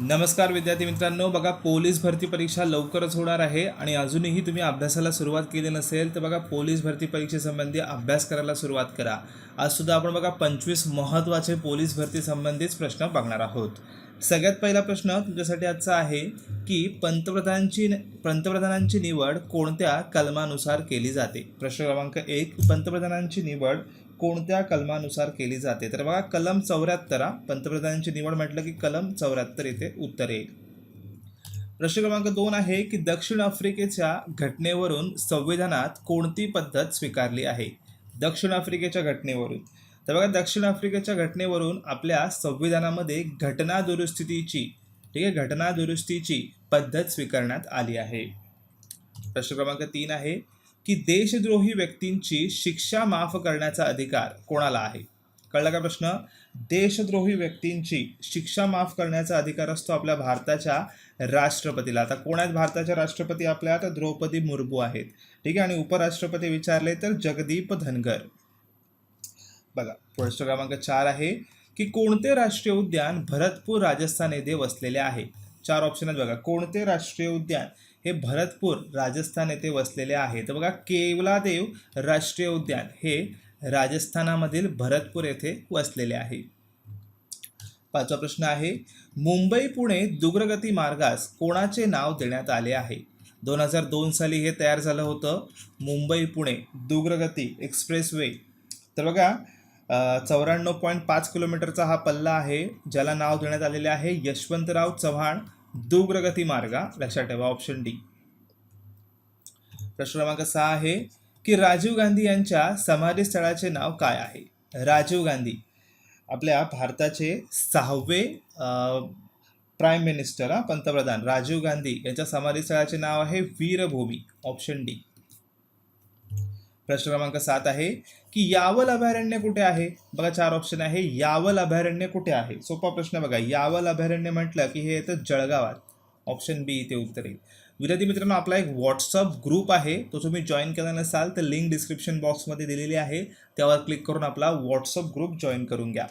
नमस्कार विद्यार्थी मित्रांनो बघा पोलीस भरती परीक्षा लवकरच होणार आहे आणि अजूनही तुम्ही अभ्यासाला सुरुवात केली नसेल तर बघा पोलीस भरती परीक्षेसंबंधी अभ्यास करायला सुरुवात करा. आज सुद्धा आपण बघा पंचवीस महत्त्वाचे पोलीस भरती संबंधीच प्रश्न बघणार आहोत. सगळ्यात पहिला प्रश्न तुमच्यासाठी आजचा आहे की पंतप्रधानांची पंतप्रधानांची निवड कोणत्या कलमानुसार केली जाते? प्रश्न क्रमांक एक पंतप्रधानांची निवड कोणत्या कलमानुसार केली जाते? तर बघा कलम चौऱ्याहत्तर पंतप्रधानांची निवड म्हटलं की कलम चौऱ्याहत्तर इथे उत्तर येईल. प्रश्न क्रमांक दोन आहे की दक्षिण आफ्रिकेच्या घटनेवरून संविधानात कोणती पद्धत स्वीकारली आहे? दक्षिण आफ्रिकेच्या घटनेवरून. तर बघा दक्षिण आफ्रिकेच्या घटनेवरून आपल्या संविधानामध्ये घटना दुरुस्तीची ठीक आहे घटना दुरुस्तीची पद्धत स्वीकारण्यात आली आहे. प्रश्न क्रमांक तीन आहे की देशद्रोही व्यक्तींची शिक्षा माफ करण्याचा अधिकार कोणाला आहे? कळला का प्रश्न? देशद्रोही व्यक्तींची शिक्षा माफ करण्याचा अधिकार असतो आपल्या भारताच्या राष्ट्रपतीला. आता कोण आहेत भारताच्या राष्ट्रपती आपल्या? तर द्रौपदी मुर्मू आहेत. ठीक आहे आणि उपराष्ट्रपती विचारले तर जगदीप धनगर. बघा प्रश्न क्रमांक चार आहे की कोणते राष्ट्रीय उद्यान भरतपूर राजस्थान येथे वसलेले आहे? चार ऑप्शन आहेत बघा. कोणते राष्ट्रीय उद्यान? हे भरतपूर राजस्थान येथे वसलेले आहे. तर बघा केवलादेव राष्ट्रीय उद्यान हे राजस्थानामधील भरतपूर येथे वसलेले आहे. पाचवा प्रश्न आहे मुंबई पुणे दुग्रगती मार्गास कोणाचे नाव देण्यात आले आहे? दोन हजार दोन साली हे तयार झालं होतं मुंबई पुणे दुग्रगती एक्सप्रेस वे तर बघा चौऱ्याण्णव पॉईंट पाच किलोमीटरचा हा पल्ला आहे ज्याला नाव देण्यात आलेले आहे यशवंतराव चव्हाण. दुग्रगती मार्गा लक्षात ठेवा ऑप्शन डी प्रश्न क्रमांक सहा आहे की राजीव गांधी यांच्या समाधीस्थळाचे नाव काय आहे? राजीव गांधी आपल्या भारताचे सहावे प्राईम मिनिस्टर हा पंतप्रधान राजीव गांधी यांच्या समाधीस्थळाचे नाव आहे वीरभूमी ऑप्शन डी प्रश्न क्रमांक सात आहे की यावल अभयारण्य कुठे आहे? बघा चार ऑप्शन आहे. यावल अभयारण्य कुठे आहे? सोपा प्रश्न बघा. यावल अभयारण्य म्हटलं की हे येतं जळगावात. ऑप्शन बी इथे उत्तर येईल. विद्यार्थी मित्रांनो आपला एक व्हॉट्सअप ग्रुप आहे. तो तुम्ही जॉईन केला नसाल तर लिंक डिस्क्रिप्शन बॉक्समध्ये दिलेली आहे. त्यावर क्लिक करून आपला व्हॉट्सअप ग्रुप जॉईन करून घ्या.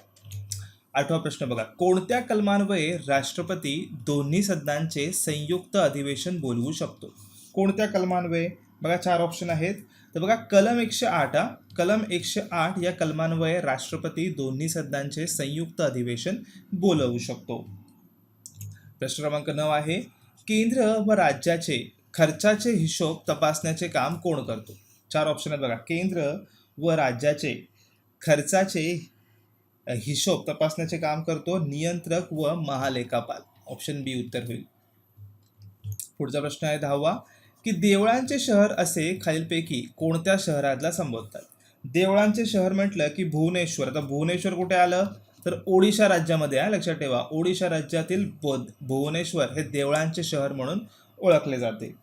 आठवा प्रश्न बघा. कोणत्या कलमान्वये राष्ट्रपती दोन्ही सदनांचे संयुक्त अधिवेशन बोलवू शकतो? कोणत्या कलमान्वये? बघा चार ऑप्शन आहेत. तर बघा कलम एकशे आठ हा. कलम एकशे आठ या कलमान्वये राष्ट्रपती दोन्ही सदनांचे संयुक्त अधिवेशन बोलवू शकतो. प्रश्न क्रमांक नऊ आहे केंद्र व राज्याचे खर्चाचे हिशोब तपासण्याचे काम कोण करतो? चार ऑप्शन आहेत बघा केंद्र व राज्याचे खर्चाचे हिशोब तपासण्याचे काम करतो नियंत्रक व महालेखापाल. ऑप्शन बी उत्तर होईल. पुढचा प्रश्न आहे दहावा की देवळांचे शहर असे खालीलपैकी कोणत्या शहराला संबोधतात? देवळांचे शहर म्हटलं की भुवनेश्वर. आता भुवनेश्वर कुठे आलं? तर ओडिशा राज्यामध्ये आहे लक्षात ठेवा. ओडिशा राज्यातील भुवनेश्वर हे देवळांचे शहर म्हणून ओळखले जाते.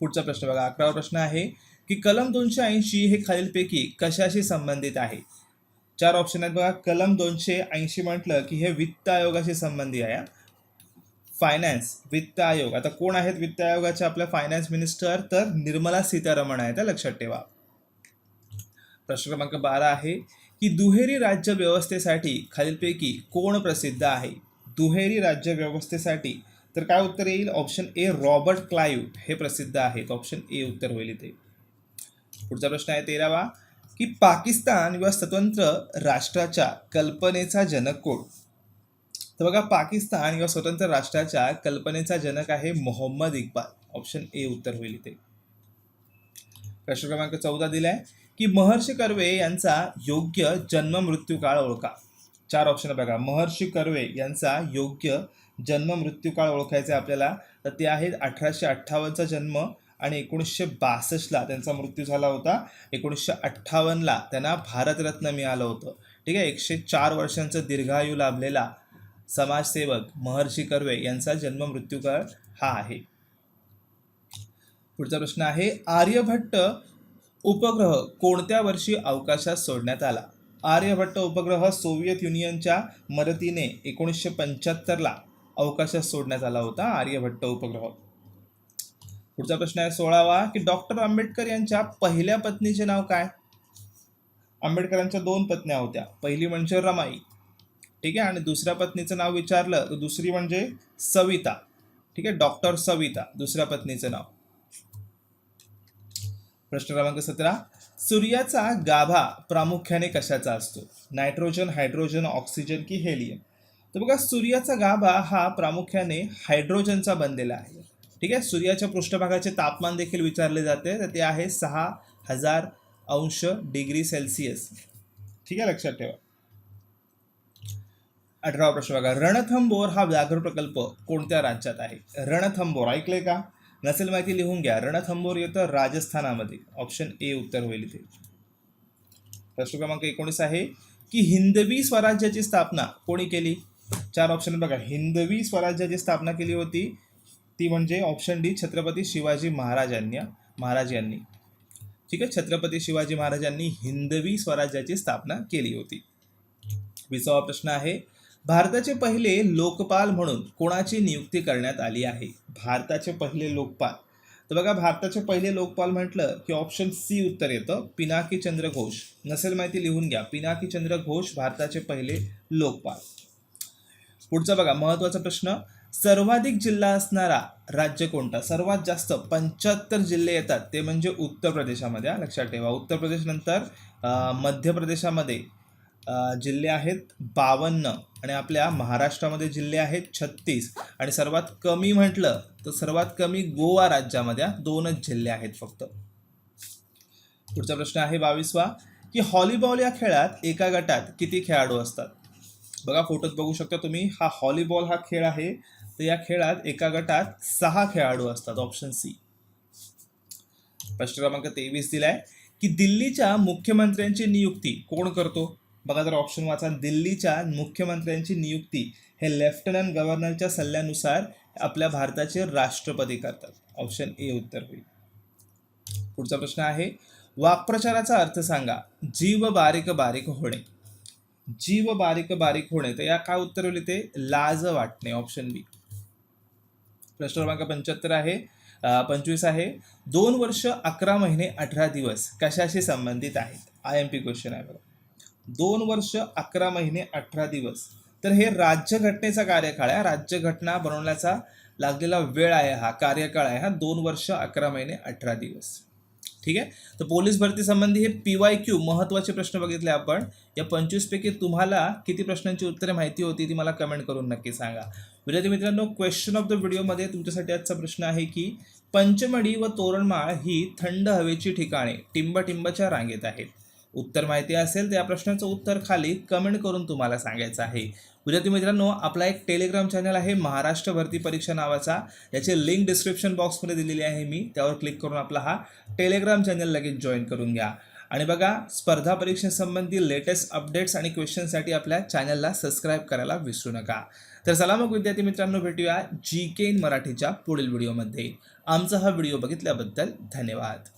पुढचा प्रश्न बघा. अकरावा प्रश्न आहे की कलम दोनशे ऐंशी हे खालीलपैकी कशाशी संबंधित आहे? चार ऑप्शन आहेत बघा. कलम दोनशे ऐंशी म्हटलं की हे वित्त आयोगाशी संबंधित आहे फायनान्स वित्त आयोग. आता कोण आहेत वित्त आयोगाचे आपल्या फायनान्स मिनिस्टर तर निर्मला सीतारमण आहेत लक्षात ठेवा. प्रश्न क्रमांक बारा आहे की दुहेरी राज्य व्यवस्थेसाठी खालीलपैकी कोण प्रसिद्ध आहे? दुहेरी राज्य व्यवस्थेसाठी तर काय उत्तर येईल? ऑप्शन ए रॉबर्ट क्लायू हे प्रसिद्ध आहेत. ऑप्शन ए उत्तर होईल इथे. पुढचा प्रश्न आहे तेरावा की पाकिस्तान व स्वतंत्र राष्ट्राच्या कल्पनेचा जनक कोण तर बघा पाकिस्तान किंवा स्वतंत्र राष्ट्राच्या कल्पनेचा जनक आहे मोहम्मद इक्बाल. ऑप्शन ए उत्तर होईल इथे. प्रश्न क्रमांक चौदा दिलाय की महर्षी कर्वे यांचा योग्य जन्म मृत्यू काळ ओळखा. चार ऑप्शन बघा. महर्षी कर्वे यांचा योग्य जन्म मृत्यू काळ ओळखायचा आहे आपल्याला. तर ते आहेत अठराशे अठ्ठावन्नचा जन्म आणि एकोणीसशे बासष्टला त्यांचा मृत्यू झाला होता. एकोणीसशे अठ्ठावन्नला त्यांना भारतरत्न मिळालं होतं. ठीक आहे? एकशे चार वर्षांचा दीर्घायू लाभलेला समाजसेवक महर्षी कर्वे यांचा जन्म मृत्यूकाळ हा आहे. पुढचा प्रश्न आहे आर्यभट्ट उपग्रह कोणत्या वर्षी अवकाशात सोडण्यात आला? आर्यभट्ट उपग्रह सोव्हिएत युनियनच्या मदतीने एकोणीसशे पंच्याहत्तरला अवकाशात सोडण्यात आला होता आर्यभट्ट उपग्रह. पुढचा प्रश्न आहे सोळावा की डॉक्टर आंबेडकर यांच्या पहिल्या पत्नीचे नाव काय? आंबेडकरांच्या दोन पत्न्या होत्या पहिली म्हणजे रमाई ठीक आहे? आणि दुसऱ्या पत्नीचं नाव विचारलं तर दुसरी म्हणजे सविता. ठीक आहे? डॉक्टर सविता दुसऱ्या पत्नीचं नाव. प्रश्न क्रमांक सतरा. सूर्याचा गाभा प्रामुख्याने कशाचा असतो? नायट्रोजन हायड्रोजन ऑक्सिजन की हेलियम? तर बघा सूर्याचा गाभा हा प्रामुख्याने हायड्रोजनचा बनलेला आहे. ठीक आहे? सूर्याच्या पृष्ठभागाचे तापमान देखील विचारले जाते. तर ते आहे सहा हजार अंश डिग्री सेल्सिअस. ठीक आहे? लक्षात ठेवा. अठरावा प्रश्न बघा. रणथंबोर हा व्याघ्र प्रकल्प कोणत्या राज्यात आहे? रणथंबोर ऐकलंय का? नसेल माहिती लिहून घ्या. रणथंबोर येतं राजस्थानामध्ये. ऑप्शन ए उत्तर होईल इथे. प्रश्न क्रमांक एकोणीस आहे की हिंदवी स्वराज्याची स्थापना कोणी केली? चार ऑप्शन बघा. हिंदवी स्वराज्याची स्थापना केली होती. ती म्हणजे ऑप्शन डी छत्रपती शिवाजी महाराजांनी महाराज यांनी. ठीक आहे? छत्रपती शिवाजी महाराजांनी हिंदवी स्वराज्याची स्थापना केली होती. विसावा प्रश्न आहे भारताचे पहिले लोकपाल म्हणून कोणाची नियुक्ती करण्यात आली आहे? भारताचे पहिले लोकपाल. तर बघा भारताचे पहिले लोकपाल म्हटलं की ऑप्शन सी उत्तर येतं. पिनाकी चंद्र घोष. नसेल माहिती लिहून घ्या. पिनाकी चंद्र घोष भारताचे पहिले लोकपाल. पुढचा बघा महत्त्वाचा प्रश्न. सर्वाधिक जिल्हा असणारा राज्य कोणता? सर्वात जास्त पंच्याहत्तर जिल्हे येतात. ते म्हणजे उत्तर प्रदेशामध्ये लक्षात ठेवा. उत्तर प्रदेशनंतर मध्य प्रदेशामध्ये जिल्हे आहेत बावन्न. आणि आपल्या महाराष्ट्रामध्ये जिल्हे आहेत छत्तीस. आणि सर्वात कमी म्हटलं तर सर्वात कमी गोवा राज्यामध्ये दोनच जिल्हे आहेत फक्त. पुढचा प्रश्न आहे बावीसवा की हॉलीबॉल या खेळात एका गटात किती खेळाडू असतात? बघा फोटोत बघू शकता तुम्ही हा हॉलीबॉल हा खेळ आहे तर या खेळात एका गटात सहा खेळाडू असतात ऑप्शन सी प्रश्न क्रमांक तेवीस दिलाय की दिल्लीच्या मुख्यमंत्र्यांची नियुक्ती कोण करतो? बघा जर ऑप्शन वाचा. दिल्लीच्या मुख्यमंत्र्यांची नियुक्ती हे लेफ्टनंट गव्हर्नरच्या सल्ल्यानुसार आपल्या भारताचे राष्ट्रपती करतात. ऑप्शन ए उत्तर होईल. पुढचा प्रश्न आहे वाक्प्रचाराचा अर्थ सांगा. जीव बारीक बारीक होणे. जीव बारीक बारीक होणे तर या काय उत्तर होईल ते लाज वाटणे. ऑप्शन बी प्रश्न क्रमांक पंच्याहत्तर आहे. पंचवीस आहे. दोन वर्ष अकरा महिने अठरा दिवस कशाशी संबंधित आहेत? आय एम पी क्वेश्चन आहे बघा. दोन वर्ष अकरा महिने अठरा दिवस. तर हे राज्यघटनेचा कार्यकाळ आहे. राज्यघटना बनवण्याचा लागलेला वेळ आहे हा कार्यकाळ आहे हा दोन वर्ष अकरा महिने अठरा दिवस. ठीक आहे? तर पोलीस भरतीसंबंधी हे पी वाय क्यू महत्त्वाचे प्रश्न बघितले आपण. या पंचवीसपैकी तुम्हाला किती प्रश्नांची उत्तरे माहिती होती ती मला कमेंट करून नक्की सांगा. विद्यार्थी मित्रांनो क्वेश्चन ऑफ द व्हिडिओमध्ये तुमच्यासाठी आजचा प्रश्न आहे की पंचमढी व तोरणमाळ ही थंड हवेची ठिकाणे टिंबटिंबच्या रांगेत आहेत. उत्तर माहिती असेल तर या प्रश्नाचं उत्तर खाली कमेंट करून तुम्हाला सांगायचं आहे. विद्यार्थी मित्रांनो आपला एक टेलिग्राम चॅनल आहे महाराष्ट्र भरती परीक्षा नावाचा. याची लिंक डिस्क्रिप्शन बॉक्समध्ये दिलेली आहे मी. त्यावर क्लिक करून आपला हा टेलिग्राम चॅनल लगेच जॉईन करून घ्या. आणि बघा स्पर्धा परीक्षेसंबंधी लेटेस्ट अपडेट्स आणि क्वेश्चनसाठी आपल्या चॅनलला सबस्क्राईब करायला विसरू नका. तर चला मग विद्यार्थी मित्रांनो भेटूया जी के इन मराठीच्या पुढील व्हिडिओमध्ये आमचा हा व्हिडिओ बघितल्याबद्दल धन्यवाद.